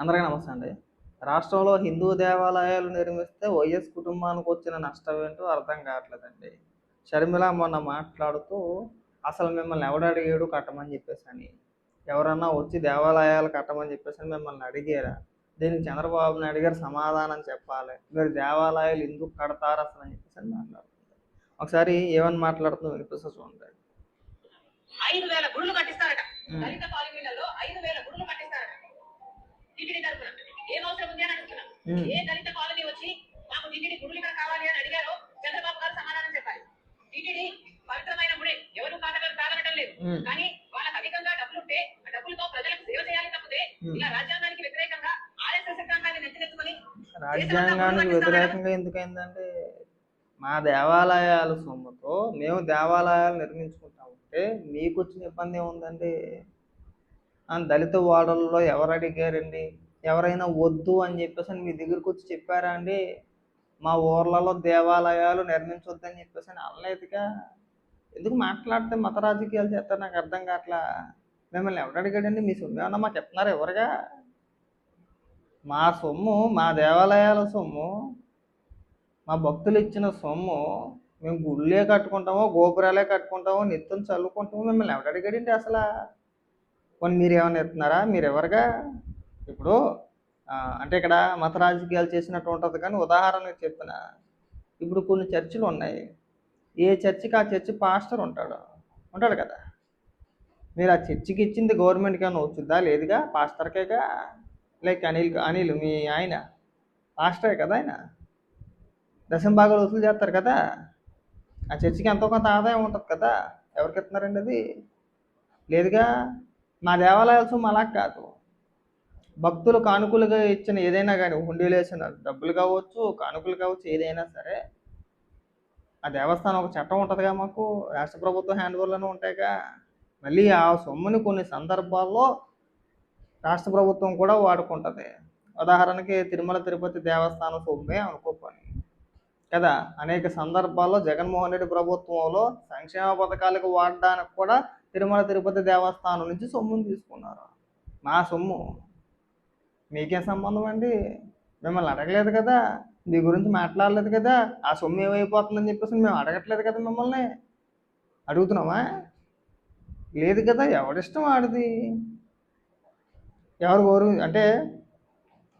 అందరికీ నమస్తే అండి. రాష్ట్రంలో హిందూ దేవాలయాలు నిర్మిస్తే వైఎస్ కుటుంబానికి వచ్చిన నష్టం ఏంటో అర్థం కావట్లేదండి. షర్మిల మొన్న మాట్లాడుతూ అసలు మిమ్మల్ని ఎవడు అడిగాడు కట్టమని చెప్పేసి అని ఎవరన్నా వచ్చి దేవాలయాలు కట్టమని చెప్పేసి అని మిమ్మల్ని అడిగారా? దీనికి చంద్రబాబు నాయుడు గారు సమాధానం చెప్పాలి. మీరు దేవాలయాలు ఎందుకు కడతారు అసలు అని చెప్పేసి అని మాట్లాడుతుంది. ఒకసారి ఏమని మాట్లాడుతుందో వినిపిస్తే చూడండి. ఐదు వేల గుడులు కట్టిస్తారట. దళిత కాలనీలలో ఐదు వేల గుడులు కట్టిస్తారట టీటీడీ తరపున ఏం అవసరం ఉంది అని అడుగుతున్నా. ఏ దళిత కాలనీ వచ్చి మాకు టీటీడీ గుడులు ఇక్కడ కావాలి అని అడిగారో చంద్రబాబు గారు సమాధానం చెప్పాలి టీటీడీ పవిత్రమైన గుడే ఎవరు కాదనడం కాదనడం లేదు. కానీ వాళ్ళకి అధికంగా డబ్బులుంటే ఆ డబ్బులతో ప్రజలకు సేవ చేయాలి తప్పితే. ఇలా రాజ్యాంగానికి వ్యతిరేకంగా ఆర్ఎస్ఎస్ సిద్ధాంతాన్ని నెత్తినెత్తుకొని రాజ్యాంగానికి వ్యతిరేకంగా ఎందుకైందంటే మా దేవాలయాల సొమ్ముతో మేము దేవాలయాలు నిర్మించుకుంటా ఉంటే మీకు వచ్చిన ఇబ్బంది ఏముందండి ఆ దళిత ఓడల్లో ఎవరు అడిగారండి ఎవరైనా వద్దు అని చెప్పేసి అని మీ దగ్గరికి వచ్చి చెప్పారా అండి? మా ఊర్లలో దేవాలయాలు నిర్మించొద్దని చెప్పేసి అని అనలేదుగా. ఎందుకు మాట్లాడితే మత రాజకీయాలు చేస్తారు? నాకు అర్థం కావట్లా. మిమ్మల్ని ఎవరు అడిగాడండి? మీ సొమ్ము ఏమన్నా మాకు చెప్తున్నారు ఎవరుగా? మా సొమ్ము మా దేవాలయాల సొమ్ము మా భక్తులు ఇచ్చిన సొమ్ము మేము గుళ్ళే కట్టుకుంటామో గోపురాలే కట్టుకుంటామో నిత్యం చల్లుకుంటామో మిమ్మల్ని ఎవడు అడిగాడండి అసలు? కొన్ని మీరు ఏమైనా ఇస్తున్నారా మీరు ఎవరుగా? ఇప్పుడు అంటే ఇక్కడ మత రాజకీయాలు చేసినట్టు ఉంటుంది కానీ ఉదాహరణకు చెప్పిన ఇప్పుడు కొన్ని చర్చిలు ఉన్నాయి. ఏ చర్చికి ఆ చర్చి పాస్టర్ ఉంటాడు? ఉంటాడు కదా. మీరు ఆ చర్చికి ఇచ్చింది గవర్నమెంట్కి ఏమైనా వచ్చిందా లేదుగా? పాస్టర్కేగా లైక్ అనిల్ అనిల్ మీ ఆయన? పాస్టరే కదా ఆయన? దశం భాగాలు వసూలు చేస్తారు కదా. ఆ చర్చికి ఎంతో కొంత ఆదాయం ఉంటుంది కదా. ఎవరికి ఇస్తున్నారండి అది? లేదుగా? మా దేవాలయాలు సొమ్ము అలా కాదు. భక్తులు కానుకలుగా ఇచ్చిన ఏదైనా కానీ హుండీలు వేసిన డబ్బులు కావచ్చు కానుకలు కావచ్చు ఏదైనా సరే ఆ దేవస్థానం ఒక చట్టం ఉంటుందిగా మాకు. రాష్ట్ర ప్రభుత్వం హ్యాండ్ ఓవర్లోనే ఉంటాయిగా. మళ్ళీ ఆ సొమ్ముని కొన్ని సందర్భాల్లో రాష్ట్ర ప్రభుత్వం కూడా వాడుకుంటుంది. ఉదాహరణకి తిరుమల తిరుపతి దేవస్థానం సొమ్మే అనుకోపోని. కదా అనేక సందర్భాల్లో జగన్మోహన్ రెడ్డి ప్రభుత్వంలో సంక్షేమ పథకాలకు వాడడానికి కూడా తిరుమల తిరుపతి దేవస్థానం నుంచి సొమ్మును తీసుకున్నారు. మా సొమ్ము. మీకేం సంబంధం అండి? మిమ్మల్ని అడగలేదు కదా? మీ గురించి మాట్లాడలేదు కదా? ఆ సొమ్ము ఏమైపోతుందని చెప్పేసి మేము అడగట్లేదు కదా మిమ్మల్ని? అడుగుతున్నామా? లేదు కదా ఎవరిష్టం ఆడిది? ఎవరు కోరు అంటే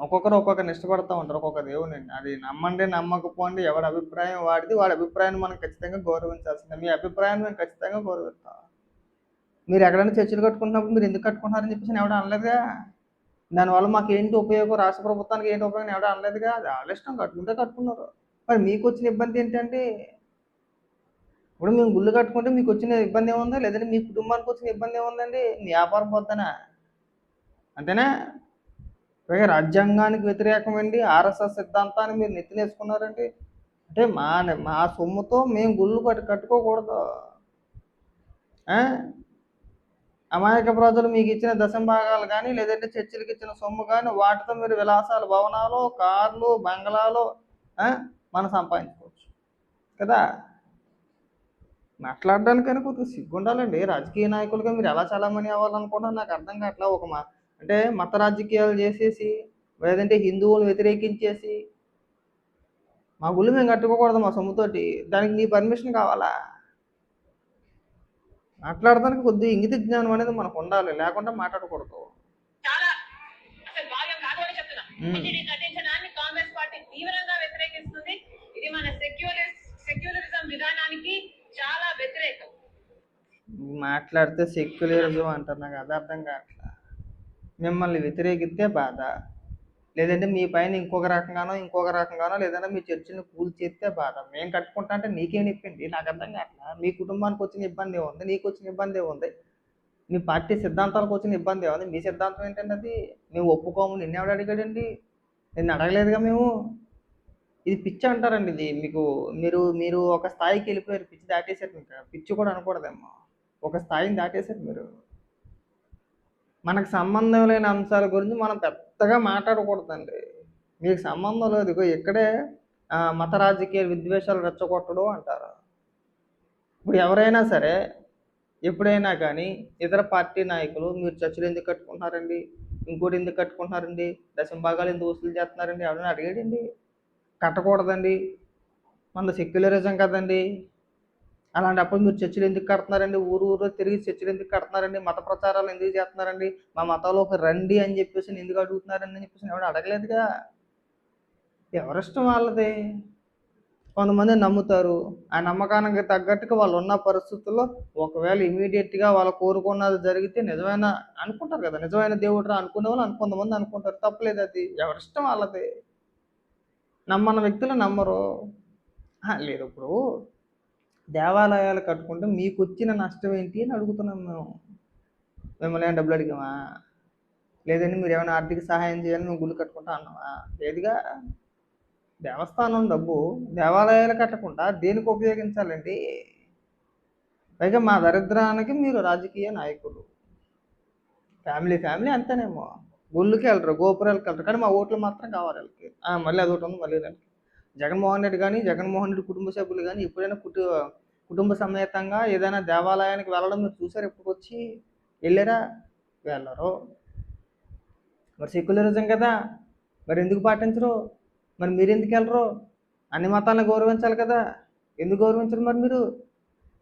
ఒక్కొక్కరు ఒక్కొక్కరిని ఇష్టపడుతూ ఉంటారు ఒక్కొక్క దేవుని అది నమ్మండి నమ్మకపోండి ఎవరి అభిప్రాయం వాడిది వాడి అభిప్రాయాన్ని మనం ఖచ్చితంగా గౌరవించాల్సిందే. మీ అభిప్రాయాన్ని మేము ఖచ్చితంగా గౌరవిస్తాం. మీరు ఎక్కడైనా చర్చలు కట్టుకుంటున్నప్పుడు మీరు ఎందుకు కట్టుకుంటున్నారని చెప్పేసి ఎవడ అనలేదుగా. దానివల్ల మాకు ఏంటి ఉపయోగం? రాష్ట్ర ప్రభుత్వానికి ఏంటి ఉపయోగం ఎవడ అనలేదుగా. అది వాళ్ళ ఇష్టం కట్టుకుంటే కట్టుకున్నారు. మరి మీకు వచ్చిన ఇబ్బంది ఏంటంటే ఇప్పుడు మేము గుళ్ళు కట్టుకుంటే మీకు వచ్చిన ఇబ్బంది ఏముందా? లేదంటే మీ కుటుంబానికి వచ్చిన ఇబ్బంది ఏముందండి? మీ వ్యాపారం పోతానా అంతేనా? పైగా రాజ్యాంగానికి వ్యతిరేకమండి ఆర్ఎస్ఎస్ సిద్ధాంతాన్ని మీరు నెత్తినేసుకున్నారండి. అంటే మా మా సొమ్ముతో మేము గుళ్ళు కట్టు కట్టుకోకూడదు. అమాయక ప్రజలు మీకు ఇచ్చిన దశంభాగాలు కానీ లేదంటే చర్చిలకు ఇచ్చిన సొమ్ము కానీ వాటితో మీరు విలాసాలు భవనాలు కార్లు బంగ్లాలు మనం సంపాదించుకోవచ్చు. కదా? మాట్లాడడానికైనా కొద్దిగా సిగ్గు ఉండాలండి రాజకీయ నాయకులుగా మీరు ఎలా చలామణి అవ్వాలనుకుంటున్నారు నాకు అర్థం కావట్లా. ఒక మా అంటే మత రాజకీయాలు చేసేసి లేదంటే హిందువులు వ్యతిరేకించేసి మా గుళ్ళు మేము కట్టుకోకూడదు మా సొమ్ముతోటి. దానికి నీ పర్మిషన్ కావాలా? మాట్లాడడానికి కొద్దిగా ఇంగిత జ్ఞానం అనేది మనకు ఉండాలి లేకుండా మాట్లాడకూడదు. కాదు కాంగ్రెస్ పార్టీ తీవ్రంగా వ్యతిరేకిస్తుంది. ఇది మన సెక్యులర్ సెక్యులరిజం విధానానికి చాలా వ్యతిరేకం. మాట్లాడితే సెక్యులరిజం అంటారు నాకు అది అర్థం కావట్లా? మిమ్మల్ని వ్యతిరేకిస్తే బాధ. లేదంటే మీ పైన ఇంకొక రకంగానో ఇంకొక రకంగానో లేదంటే మీ చర్చిని కూల్ చేస్తే బాధ. మేము కట్టుకుంటా అంటే నీకేం ఇప్పింది నాకు అర్థం కావట్లా? మీ కుటుంబానికి వచ్చిన ఇబ్బంది ఉంది నీకు వచ్చిన ఇబ్బంది ఉంది మీ పార్టీ సిద్ధాంతాలకు వచ్చిన ఇబ్బంది ఏముంది? మీ సిద్ధాంతం ఏంటంటే అది? మేము ఒప్పుకోము. నిన్నెవడు అడిగాడండి? నిన్ను అడగలేదుగా మేము? ఇది పిచ్చి అంటారండి ఇది. మీకు మీరు మీరు ఒక స్థాయికి వెళ్ళిపోయారు. పిచ్చి దాటేశారు ఇంకా. పిచ్చి కూడా అనకూడదేమో. ఒక స్థాయిని దాటేశారు మీరు. మనకు సంబంధం లేని అంశాల గురించి మనం కొత్తగా మాట్లాడకూడదండి. మీకు సంబంధం లేదు. ఇగో ఇక్కడే మత రాజకీయ విద్వేషాలు రెచ్చగొట్టడం అంటారు. ఇప్పుడు ఎవరైనా సరే ఎప్పుడైనా కానీ ఇతర పార్టీ నాయకులు మీరు చర్చలు ఎందుకు కట్టుకుంటున్నారండి? ఇంకోటి ఎందుకు కట్టుకుంటున్నారండి? దశంభాగాలు ఎందుకు వసూలు చేస్తున్నారండి? ఎవరైనా అడిగాడండి కట్టకూడదండి. మన సెక్యులరిజం కదండి. అలాంటప్పుడు మీరు చర్చిలు ఎందుకు కడుతున్నారండి? ఊరు ఊరు తిరిగి చర్చిలు ఎందుకు కడుతున్నారండి? మత ప్రచారాలు ఎందుకు చేస్తున్నారండి? మా మతంలోకి రండి అని చెప్పేసి ఎందుకు అడుగుతున్నారండి అని చెప్పేసి ఎవడు అడగలేదుగా ఎవరిష్టం వాళ్ళది? కొంతమంది నమ్ముతారు. ఆ నమ్మకానికి తగ్గట్టుగా వాళ్ళు ఉన్న పరిస్థితుల్లో ఒకవేళ ఇమీడియట్గా వాళ్ళు కోరుకున్నది జరిగితే నిజమైన అనుకుంటారు కదా? నిజమైన దేవుడు రా అనుకునే వాళ్ళు కొంతమంది అనుకుంటారు. తప్పలేదు అది. ఎవరిష్టం వాళ్ళది? నమ్మని వ్యక్తులు నమ్మరు. లేదు ఇప్పుడు దేవాలయాలు కట్టుకుంటే మీకు వచ్చిన నష్టం ఏంటి అని అడుగుతున్నాం మేము. మిమ్మల్ని ఏమైనా డబ్బులు అడిగామా? లేదండి మీరు ఏమైనా ఆర్థిక సహాయం చేయాలని మేము గుళ్ళు కట్టుకుంటా అన్నామా లేదుగా. దేవస్థానం డబ్బు. దేవాలయాలు కట్టకుండా దేనికి ఉపయోగించాలండి? పైగా మా దరిద్రానికి మీరు రాజకీయ నాయకులు. ఫ్యామిలీ ఫ్యామిలీ అంతేనేమో. గుళ్ళకి వెళ్ళరు గోపురాలకు వెళ్ళరు. కానీ మా ఓట్లు మాత్రం కావాలి వాళ్ళకి. మళ్ళీ అదొకటి ఉంది మళ్ళీ జగన్మోహన్ రెడ్డి కానీ జగన్మోహన్ రెడ్డి కుటుంబ సభ్యులు కానీ ఎప్పుడైనా కుటు కుటుంబ సమేతంగా ఏదైనా దేవాలయానికి వెళ్ళడం మీరు చూసారు ఎప్పుడు వచ్చి వెళ్ళారా? వెళ్ళరు. మరి సెక్యులరిజం కదా. మరి ఎందుకు పాటించరు? మరి మీరు ఎందుకు వెళ్ళరు అన్ని మతాలను గౌరవించాలి కదా. ఎందుకు గౌరవించరు మరి మీరు?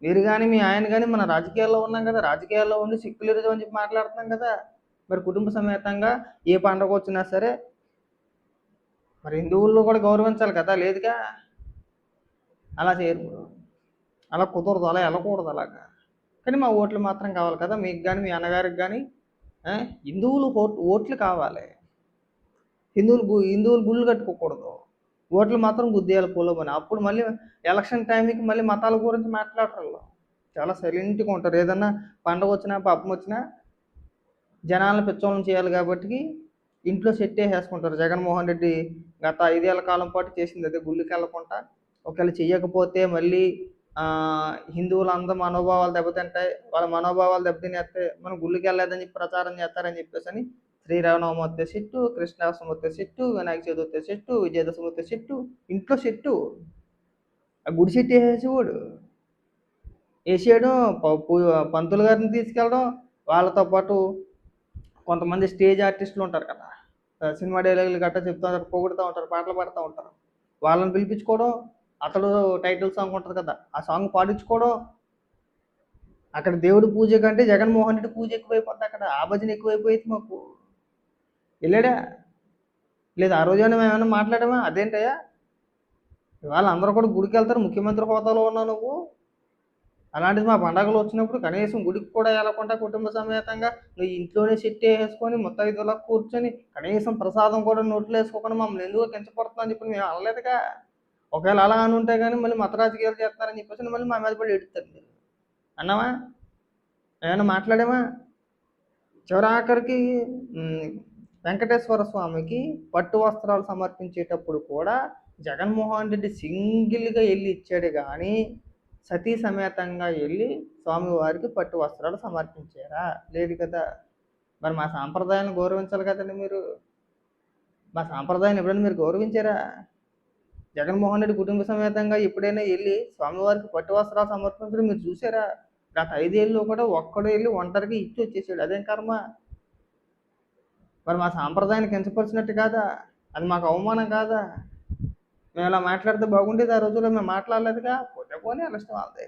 మీరు కానీ మీ ఆయన కానీ మన రాజకీయాల్లో ఉన్నాం కదా. రాజకీయాల్లో ఉండి సెక్యులరిజం అని చెప్పి మాట్లాడుతున్నాం కదా. మరి కుటుంబ సమేతంగా ఏ పండగ వచ్చినా సరే మరి హిందువుల్లో కూడా గౌరవించాలి కదా. లేదుగా? అలా చేయరు. అలా కుదరదు అలా వెళ్ళకూడదు అలాగా. కానీ మా ఓట్లు మాత్రం కావాలి కదా మీకు కానీ మీ అన్నగారికి కానీ హిందువులు ఓట్ ఓట్లు కావాలి. హిందువులు గు- హిందువులు గుళ్ళు కట్టుకోకూడదు. ఓట్లు మాత్రం గుద్దేయాలి పోలోమని అప్పుడు మళ్ళీ ఎలక్షన్ టైంకి మళ్ళీ మతాల గురించి మాట్లాడరు. చాలా సైలెంట్గా ఉంటారు. ఏదన్నా పండగ వచ్చినా పాపం వచ్చినా జనాలను పిచ్చోళం చేయాలి కాబట్టి ఇంట్లో సెట్ వేసేసుకుంటారు. జగన్మోహన్ రెడ్డి గత ఐదేళ్ళ కాలం పాటు చేసింది అదే గుళ్ళకి వెళ్ళకుండా ఒకవేళ చెయ్యకపోతే మళ్ళీ ఆ, మనోభావాలు దెబ్బతింటాయి. వాళ్ళ మనోభావాలు దెబ్బతినేస్తే మనం గుళ్ళకి వెళ్ళలేదని చెప్పి ప్రచారం చేస్తారని చెప్పేసి అని శ్రీరామనవమి వస్తే చెట్టు కృష్ణాష్టమి వస్తే చెట్టు వినాయక చవితి వస్తే చెట్టు విజయదశమి వస్తే చెట్టు ఇంట్లో చెట్టు ఆ గుడి చెట్టు వేసేసేవాడు వేసేయడం పంతులు గారిని తీసుకెళ్ళడం వాళ్ళతో పాటు కొంతమంది స్టేజ్ ఆర్టిస్టులు ఉంటారు కదా. సినిమా డైలాగులు గట్టా చెప్తూ ఉంటారు పొగుడుతూ ఉంటారు పాటలు పాడుతూ ఉంటారు. వాళ్ళని పిలిపించుకోవడం అతడు టైటిల్ సాంగ్ ఉంటుంది కదా ఆ సాంగ్ పాడించుకోవడం. అక్కడ దేవుడి పూజ కంటే జగన్మోహన్ రెడ్డి పూజ ఎక్కువైపోద్ది అక్కడ ఆ భజన ఎక్కువైపోయింది మాకు. వెళ్ళాడా? లేదు ఆ రోజు మేము ఏమైనా మాట్లాడామా? అదేంటయ్యా? ఇవాళ అందరూ కూడా గుడికి వెళ్తారు ముఖ్యమంత్రి హోదాలో ఉన్నావు నువ్వు. అలాంటిది మా పండగలు వచ్చినప్పుడు కనీసం గుడికి కూడా వెళ్ళకుండా కుటుంబ సమేతంగా నువ్వు ఇంట్లోనే సెట్ వేసుకొని మొత్తం ఇదిలా కూర్చొని కనీసం ప్రసాదం కూడా నోట్లో వేసుకోకుండా మమ్మల్ని ఎందుకు కించపడుతుందని చెప్పి మేము అనలేదుగా. ఒకవేళ అలా అని ఉంటే కానీ మళ్ళీ మత రాజకీయాలు చేస్తారని చెప్పేసి మళ్ళీ మా మీద పడి ఎడుతారు మీరు. అన్నావా? ఏమైనా మాట్లాడామా చివరి ఆఖరికి వెంకటేశ్వర స్వామికి పట్టు వస్త్రాలు సమర్పించేటప్పుడు కూడా జగన్మోహన్ రెడ్డి సింగిల్గా వెళ్ళి ఇచ్చాడు కానీ సతీ సమేతంగా వెళ్ళి స్వామివారికి పట్టు వస్త్రాలు సమర్పించారా? లేదు కదా. మరి మా సాంప్రదాయాన్ని గౌరవించాలి కదండి మీరు. మా సాంప్రదాయాన్ని ఎప్పుడైనా మీరు గౌరవించారా? జగన్మోహన్ రెడ్డి కుటుంబ సమేతంగా ఎప్పుడైనా వెళ్ళి స్వామివారికి పట్టువస్త్రాలు సమర్పించడం మీరు చూసారా? గత ఐదేళ్ళు కూడా ఒక్కడు వెళ్ళి ఒంటరికి ఇచ్చి వచ్చేసాడు. అదేం కర్మ? మరి మా సాంప్రదాయాన్ని కించపరిచినట్టు కాదా? అది మాకు అవమానం కాదా? మేము అలా మాట్లాడితే బాగుండేది ఆ రోజుల్లో మేము మాట్లాడలేదుగా? పోతే పోనీ ఇష్టం వాళ్ళది.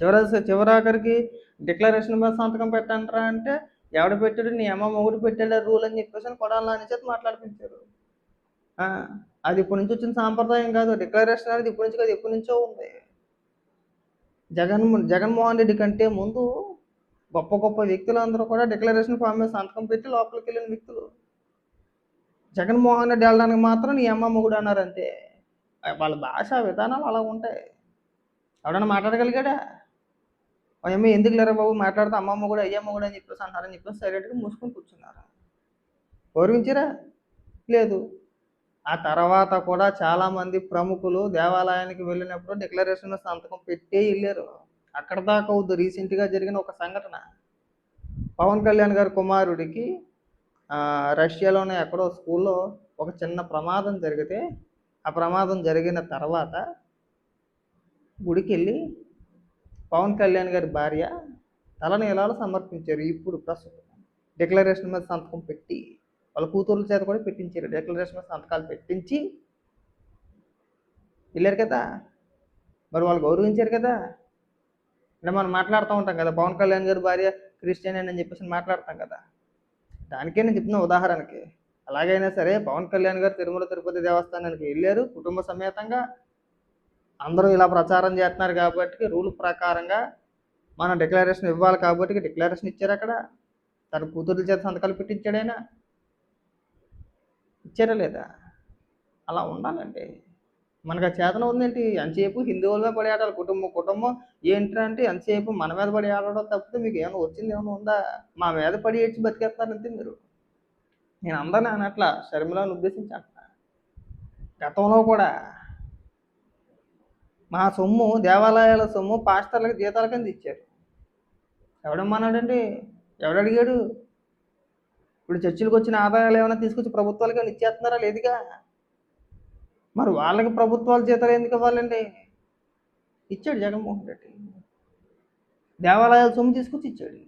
చివరి చివరాఖరికి డిక్లరేషన్ మీద సంతకం పెట్టంటారా అంటే ఎవడు పెట్టాడు? నీ అమ్మ మొగుడు పెట్టాడు రూల్ అని చెప్పేసి కొడాలని చేతి మాట్లాడిపించారు. అది ఇప్పటి నుంచి వచ్చిన సాంప్రదాయం కాదు. డిక్లరేషన్ అనేది ఇప్పటి నుంచి కాదు ఎప్పటి నుంచో ఉంది. జగన్ జగన్మోహన్ రెడ్డి కంటే ముందు గొప్ప గొప్ప వ్యక్తులు అందరూ కూడా డిక్లరేషన్ ఫామ్ మీద సంతకం పెట్టి లోపలికి వెళ్ళిన వ్యక్తులు. జగన్మోహన్ రెడ్డి వెళ్ళడానికి మాత్రం నీ అమ్మ మొగుడు అన్నారు అంతే వాళ్ళ భాష విధానాలు అలా ఉంటాయి. ఎవడన్నా మాట్లాడగలిగాడా? అమ్మ ఎందుకు లేరా బాబు? మాట్లాడితే అమ్మమ్మ కూడా అయ్యమ్మ కూడా అని చెప్పేసి అంటారని చెప్పేసి సైలెంట్గా మూసుకొని కూర్చున్నారు. గౌరవించరా? లేదు. ఆ తర్వాత కూడా చాలామంది ప్రముఖులు దేవాలయానికి వెళ్ళినప్పుడు డిక్లరేషన్ సంతకం పెట్టే వెళ్ళారు. అక్కడ దాకా అవుద్దు రీసెంట్గా జరిగిన ఒక సంఘటన. పవన్ కళ్యాణ్ గారి కుమారుడికి రష్యాలోనే ఎక్కడో స్కూల్లో ఒక చిన్న ప్రమాదం జరిగితే ఆ ప్రమాదం జరిగిన తర్వాత గుడికి వెళ్ళి పవన్ కళ్యాణ్ గారి భార్య తలనీలాలు సమర్పించారు. ఇప్పుడు ప్రస్తుతం డిక్లరేషన్ మీద సంతకం పెట్టి వాళ్ళ కూతుర్ల చేత కూడా పెట్టించారు. డిక్లరేషన్ సంతకాలు పెట్టించి వెళ్ళారు కదా? మరి వాళ్ళు గౌరవించారు కదా? అంటే మనం మాట్లాడుతూ ఉంటాం కదా పవన్ కళ్యాణ్ గారి భార్య క్రిస్టియన్ అని చెప్పేసి మాట్లాడతాం కదా? దానికే నేను చెప్తున్నా ఉదాహరణకి. అలాగైనా సరే పవన్ కళ్యాణ్ గారు తిరుమల తిరుపతి దేవస్థానానికి వెళ్ళారు. కుటుంబ సమేతంగా అందరూ ఇలా ప్రచారం చేస్తున్నారు కాబట్టి రూల్ ప్రకారంగా మనం డిక్లరేషన్ ఇవ్వాలి కాబట్టి డిక్లరేషన్ ఇచ్చారు అక్కడ. తన కూతురు చేత సంతకాలు పెట్టించాడైనా ఇచ్చారా లేదా? అలా ఉండాలండి. మనకు ఆ చేతన ఉందేంటి? ఎంతసేపు హిందువుల మీద పడి ఆడాలి కుటుంబం కుటుంబం ఏంటంటే ఎంతసేపు మన మీద పడి ఆడడం తప్పితే మీకు ఏమైనా వచ్చింది ఏమైనా ఉందా? మా మీద పడి ఏడ్చి బతికేస్తారంతే మీరు. నేను అందరిని అనట్లా షర్మిలను ఉద్దేశించి అంటున్నా గతంలో కూడా మా సొమ్ము దేవాలయాల సొమ్ము పాస్టర్లకు జీతాల కింద ఇచ్చారు. ఎవడమ్మన్నాడండి? ఎవడడిగాడు? ఇప్పుడు చర్చిలకు వచ్చిన ఆదాయాలు ఏమైనా తీసుకొచ్చి ప్రభుత్వాలకి ఏమైనా ఇచ్చేస్తున్నారా లేదుగా. మరి వాళ్ళకి ప్రభుత్వాల జీతాలు ఎందుకు ఇవ్వాలండి? ఇచ్చాడు జగన్మోహన్ రెడ్డి. దేవాలయాల సొమ్ము తీసుకొచ్చి ఇచ్చాడు.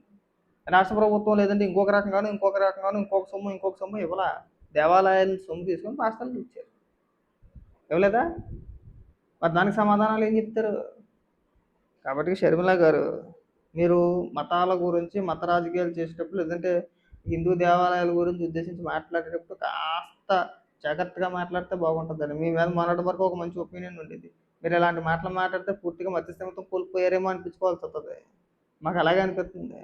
రాష్ట్ర ప్రభుత్వం లేదంటే ఇంకొక రకంగాను ఇంకొక రకంగాను ఇంకొక సొమ్ము ఇంకొక సొమ్ము ఇవ్వలా. దేవాలయాల సొమ్ము తీసుకొని రాష్ట్రాలకు ఇచ్చారు. ఇవ్వలేదా? మరి దానికి సమాధానాలు ఏం చెప్తారు? కాబట్టి షర్మిల గారు మీరు మతాల గురించి మత రాజకీయాలు చేసేటప్పుడు లేదంటే హిందూ దేవాలయాల గురించి ఉద్దేశించి మాట్లాడేటప్పుడు కాస్త జాగ్రత్తగా మాట్లాడితే బాగుంటుందండి. మీ మీద మొన్నటి వరకు ఒక మంచి ఒపీనియన్ ఉండేది. మీరు ఇలాంటి మాటలు మాట్లాడితే పూర్తిగా మధ్యస్థిమితం కోల్పోయారేమో అనిపించుకోవాల్సి వస్తుంది. మాకు అలాగే అనిపిస్తుంది.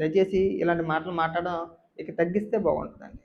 దయచేసి ఇలాంటి మాటలు మాట్లాడడం ఇక తగ్గిస్తే బాగుంటుందండి.